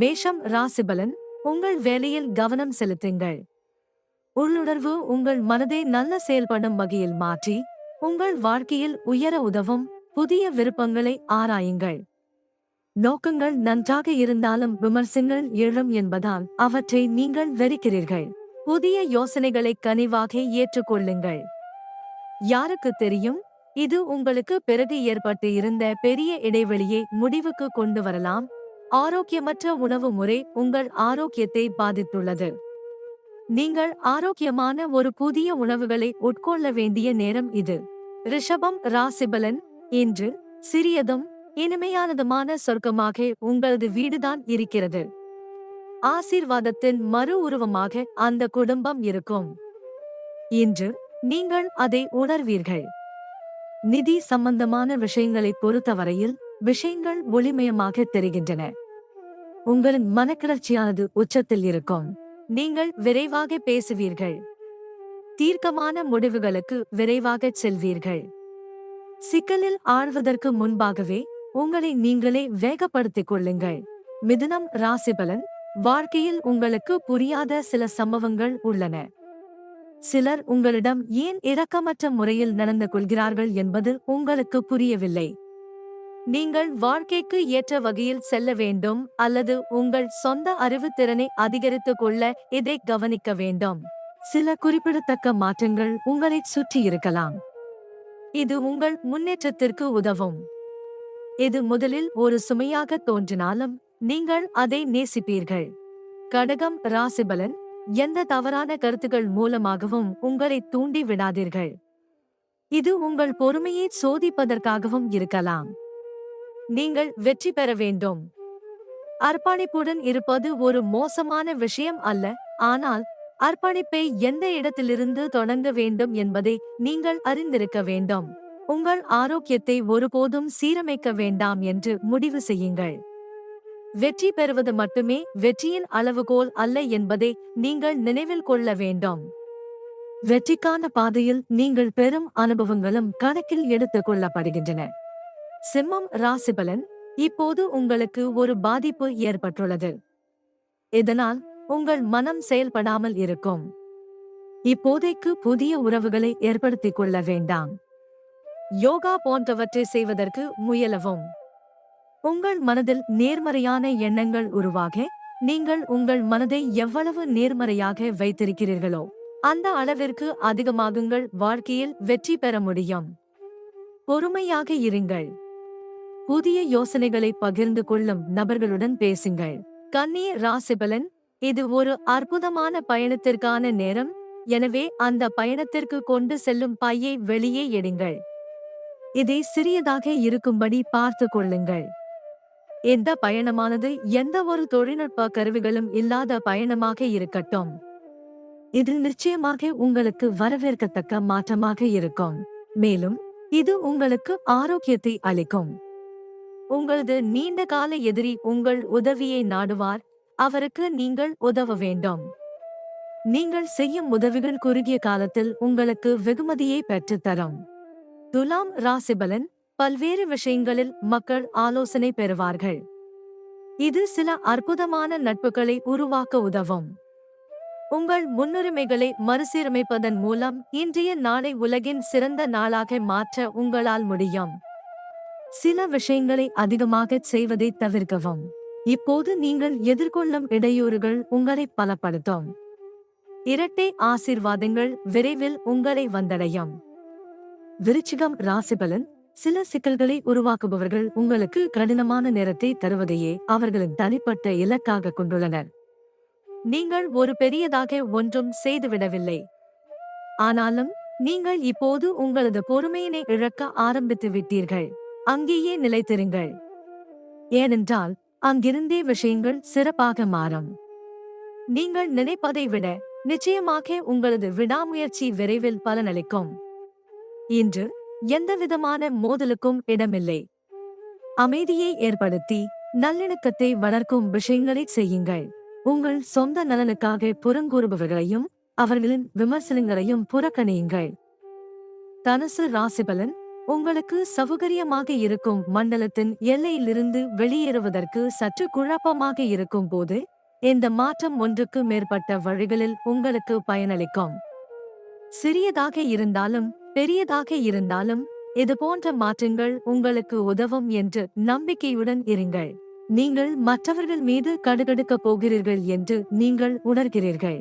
மேஷம் ராசிபலன் உங்கள் வேலையில் கவனம் செலுத்துங்கள். உள்ளுணர்வு உங்கள் மனதை நல்ல செயல்படும் வகையில் மாற்றி உங்கள் வாழ்க்கையில் உயர உதவும் புதிய விருப்பங்களை ஆராயுங்கள். நோக்கங்கள் நன்றாக இருந்தாலும் விமர்சனங்கள் எழும் என்பதால் அவற்றை நீங்கள் வெறுக்கிறீர்கள். புதிய யோசனைகளை கனிவாக ஏற்றுக்கொள்ளுங்கள். யாருக்கு தெரியும்? இது உங்களுக்கு பிறகு ஏற்பட்டு இருந்த பெரிய இடைவெளியை முடிவுக்கு கொண்டு வரலாம். ஆரோக்கியமற்ற உணவு முறை உங்கள் ஆரோக்கியத்தை பாதித்துள்ளது. நீங்கள் ஆரோக்கியமான ஒரு புதிய உணவுகளை உட்கொள்ள வேண்டிய நேரம் இது. ரிஷபம் ராசிபலன் இன்று சிறியதும் இனிமையானதுமான சொர்க்கமாக உங்களது வீடுதான் இருக்கிறது. ஆசீர்வாதத்தின் மறு உருவமாக அந்த குடும்பம் இருக்கும். இன்று நீங்கள் அதை உணர்வீர்கள். நிதி சம்பந்தமான விஷயங்களை பொறுத்தவரையில் விஷயங்கள் ஒளிமயமாக தெரிகின்றன. உங்களின் மனக்கிளர்ச்சியானது உச்சத்தில் இருக்கும். நீங்கள் விரைவாக பேசுவீர்கள். தீர்க்கமான முடிவுகளுக்கு விரைவாகச் செல்வீர்கள். சிக்கலில் ஆழ்வதற்கு முன்பாகவே உங்களை நீங்களே வேகப்படுத்திக் கொள்ளுங்கள். மிதுனம் ராசிபலன் வாழ்க்கையில் உங்களுக்கு புரியாத சில சம்பவங்கள் உள்ளன. சிலர் உங்களிடம் ஏன் இரக்கமற்ற முறையில் நடந்து கொள்கிறார்கள் என்பது உங்களுக்கு புரியவில்லை. நீங்கள் வாழ்க்கைக்கு ஏற்ற வகையில் செல்ல வேண்டும் அல்லது உங்கள் சொந்த அறிவுத்திறனை அதிகரித்துக் கொள்ள இதை கவனிக்க வேண்டும். சில குறிப்பிடத்தக்க மாற்றங்கள் உங்களை சுற்றி இருக்கலாம். இது உங்கள் முன்னேற்றத்திற்கு உதவும். இது முதலில் ஒரு சுமையாக தோன்றினாலும் நீங்கள் அதை நேசிப்பீர்கள். கடகம் ராசிபலன் எந்த தவறான கருத்துக்கள் மூலமாகவும் உங்களை தூண்டி விடாதீர்கள். இது உங்கள் பொறுமையை சோதிப்பதற்காகவும் இருக்கலாம். நீங்கள் வெற்றி பெற வேண்டும். அர்ப்பணிப்புடன் இருப்பது ஒரு மோசமான விஷயம் அல்ல ஆனால் அர்ப்பணிப்பை எந்த இடத்திலிருந்து தொடங்க வேண்டும் என்பதை நீங்கள் அறிந்திருக்க வேண்டும். உங்கள் ஆரோக்கியத்தை ஒருபோதும் சீரமைக்க வேண்டாம் என்று முடிவு செய்யுங்கள். வெற்றி பெறுவது மட்டுமே வெற்றியின் அளவுகோல் அல்ல என்பதை நீங்கள் நினைவில் கொள்ள வேண்டும். வெற்றிக்கான பாதையில் நீங்கள் பெறும் அனுபவங்களும் கணக்கில் எடுத்துக் கொள்ளப்படுகின்றன. சிம்மம் ராசிபலன் இப்போது உங்களுக்கு ஒரு பாதிப்பு ஏற்பட்டுள்ளது. இதனால் உங்கள் மனம் செயல்படாமல் இருக்கும். இப்போதைக்கு புதிய உறவுகளை ஏற்படுத்திக் கொள்ள வேண்டாம். யோகா போன்றவற்றை செய்வதற்கு முயலவும். உங்கள் மனதில் நேர்மறையான எண்ணங்கள் உருவாக நீங்கள் உங்கள் மனதை எவ்வளவு நேர்மறையாக வைத்திருக்கிறீர்களோ அந்த அளவிற்கு அதிகமாகுங்கள் வாழ்க்கையில் வெற்றி பெற முடியும். பொறுமையாக இருங்கள். புதிய யோசனைகளை பகிர்ந்து கொள்ளும் நபர்களுடன் பேசுங்கள். கன்னி ராசிபலன் இது ஒரு அற்புதமான பயணத்திற்கான நேரம். எனவே அந்த பயணத்திற்கு கொண்டு செல்லும் பையை வெளியே எடுங்கள். இதை சிறியதாக இருக்கும்படி பார்த்து கொள்ளுங்கள். இந்த பயணமானது எந்த ஒரு தொழில்நுட்ப கருவிகளும் இல்லாத பயணமாக இருக்கட்டும். இது நிச்சயமாக உங்களுக்கு வரவேற்கத்தக்க மாற்றமாக இருக்கும். மேலும் இது உங்களுக்கு ஆரோக்கியத்தை அளிக்கும். உங்களது நீண்ட கால எதிரி உங்கள் உதவியை நாடுவார். அவருக்கு நீங்கள் உதவ வேண்டும். நீங்கள் செய்யும் உதவிகள் குறுகிய காலத்தில் உங்களுக்கு வெகுமதியை பெற்றுத் தரும் துலாம் ராசிபலன் பல்வேறு விஷயங்களில் மக்கள் ஆலோசனை பெறுவார்கள். இது சில அற்புதமான நட்புகளை உருவாக்க உதவும். உங்கள் முன்னுரிமைகளை மறுசீரமைப்பதன் மூலம் இன்றைய நாளை உலகின் சிறந்த நாளாக மாற்ற உங்களால் முடியும். சில விஷயங்களை அதிகமாகச் செய்வதை தவிர்க்கவும். இப்போது நீங்கள் எதிர்கொள்ளும் இடையூறுகள் உங்களை பலப்படுத்தும். இரட்டை ஆசீர்வாதங்கள் விரைவில் உங்களை வந்தடையும். விருச்சிகம் ராசிபலன் சில சிக்கல்களை உருவாக்குபவர்கள் உங்களுக்கு கடினமான நேரத்தை தருவதையே அவர்களின் தனிப்பட்ட இலக்காக கொண்டுள்ளனர். நீங்கள் ஒரு பெரியதாக ஒன்றும் செய்துவிடவில்லை. ஆனாலும் நீங்கள் இப்போது உங்களது பொறுமையினை இழக்க ஆரம்பித்து விட்டீர்கள் அங்கேயே நிலைத்திருங்கள். ஏனென்றால் அங்கிருந்தே விஷயங்கள் சிறப்பாக மாறும். நீங்கள் நினைப்பதை விட நிச்சயமாக உங்களது விடாமுயற்சி விரைவில் பலனளிக்கும். இன்று எந்தவிதமான மோதலுக்கும் இடமில்லை. அமைதியை ஏற்படுத்தி நல்லிணக்கத்தை வளர்க்கும் விஷயங்களை செய்யுங்கள். உங்கள் சொந்த நலனுக்காக புறங்கூறுபவர்களையும் அவர்களின் விமர்சனங்களையும் புறக்கணியுங்கள். தனுசு ராசிபலன் உங்களுக்கு சௌகரியமாக இருக்கும் மண்டலத்தின் எல்லையிலிருந்து வெளியேறுவதற்கு சற்று குழப்பமாக இருக்கும் போது இந்த மாற்றம் ஒன்றுக்கு மேற்பட்ட வழிகளில் உங்களுக்கு பயனளிக்கும். சிறியதாக இருந்தாலும் பெரியதாக இருந்தாலும் இது போன்ற மாற்றங்கள் உங்களுக்கு உதவும் என்று நம்பிக்கையுடன் இருங்கள். நீங்கள் மற்றவர்கள் மீது கடுகடுக்கப் போகிறீர்கள் என்று நீங்கள் உணர்கிறீர்கள்.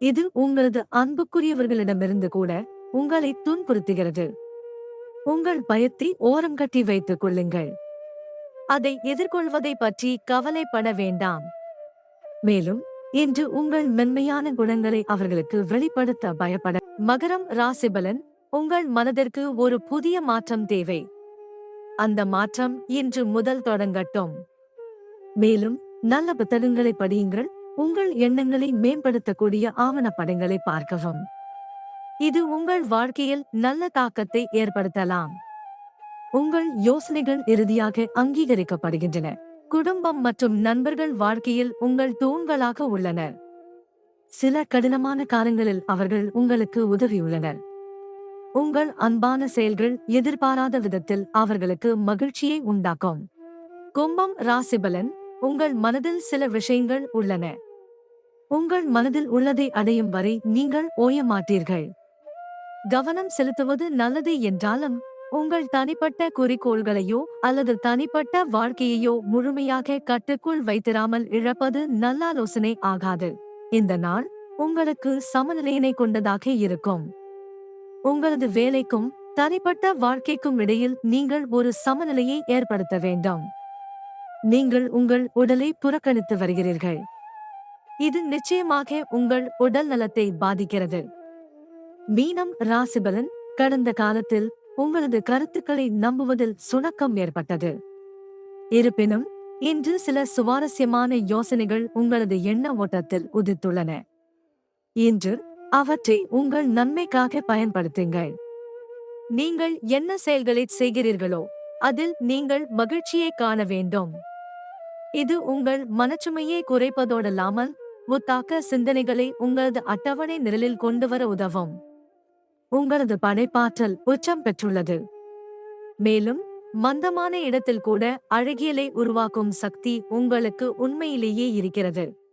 இது உங்களது அன்புக்குரியவர்களிடமிருந்து கூட உங்களை துன்புறுத்துகிறது. உங்கள் பயத்தை ஓரம் கட்டி வைத்துக் கொள்ளுங்கள். அதை எதிர்கொள்வதை பற்றி கவலைப்பட வேண்டாம். மேலும் இன்று உங்கள் மென்மையான குணங்களை அவர்களுக்கு வெளிப்படுத்த பயப்பட மகரம் ராசிபலன் உங்கள் மனதிற்கு ஒரு புதிய மாற்றம் தேவை. அந்த மாற்றம் இன்று முதல் தொடங்கட்டும். மேலும் நல்ல புத்தகங்களை படியுங்கள் உங்கள் எண்ணங்களை மேம்படுத்தக்கூடிய ஆவணப்படங்களை பார்க்கவும். இது உங்கள் வாழ்க்கையில் நல்ல தாக்கத்தை ஏற்படுத்தலாம். உங்கள் யோசனைகள் இறுதியாக அங்கீகரிக்கப்படுகின்றன. குடும்பம் மற்றும் நண்பர்கள் வாழ்க்கையில் உங்கள் தூண்களாக உள்ளனர் சில கடினமான காலங்களில் அவர்கள் உங்களுக்கு உதவியுள்ளனர் உங்கள் அன்பான செயல்கள் எதிர்பாராத விதத்தில் அவர்களுக்கு மகிழ்ச்சியை உண்டாக்கும். கும்பம் ராசிபலன் உங்கள் மனதில் சில விஷயங்கள் உள்ளன. உங்கள் மனதில் உள்ளதை அடையும் வரை நீங்கள் ஓய மாட்டீர்கள். கவனம் செலுத்துவது நல்லது என்றாலும் உங்கள் தனிப்பட்ட குறிக்கோள்களையோ அல்லது தனிப்பட்ட வாழ்க்கையையோ முழுமையாக கட்டுக்குள் வைத்திராமல் இழப்பது நல்லாலோசனை ஆகாது. இந்த நாள் உங்களுக்கு சமநிலையினை கொண்டதாக இருக்கும். உங்களது வேலைக்கும் தனிப்பட்ட வாழ்க்கைக்கும் இடையில் நீங்கள் ஒரு சமநிலையை ஏற்படுத்த வேண்டும். நீங்கள் உங்கள் உடலை புறக்கணித்து வருகிறீர்கள். இது நிச்சயமாக உங்கள் உடல் நலத்தை பாதிக்கிறது. மீனம் ராசிபலன் கடந்த காலத்தில் உங்களது கருத்துக்களை நம்புவதில் சுணக்கம் ஏற்பட்டது. இருப்பினும் இன்று சில சுவாரஸ்யமான யோசனைகள் உங்களது எண்ண ஓட்டத்தில் உதித்துள்ளன. இன்று அவற்றை உங்கள் நன்மைக்காக பயன்படுத்துங்கள். நீங்கள் என்ன செயல்களை செய்கிறீர்களோ அதில் நீங்கள் மகிழ்ச்சியை காண வேண்டும். இது உங்கள் மனச்சுமையை குறைப்பதோடல்லாமல் முத்தாக்க சிந்தனைகளை உங்களது அட்டவணை நிரலில் கொண்டு வர உதவும். உங்களது படைப்பாற்றல் உச்சம் பெற்றுள்ளது. மேலும் மந்தமான இடத்தில் கூட அழகியலை உருவாக்கும் சக்தி உங்களுக்கு உண்மையிலேயே இருக்கிறது.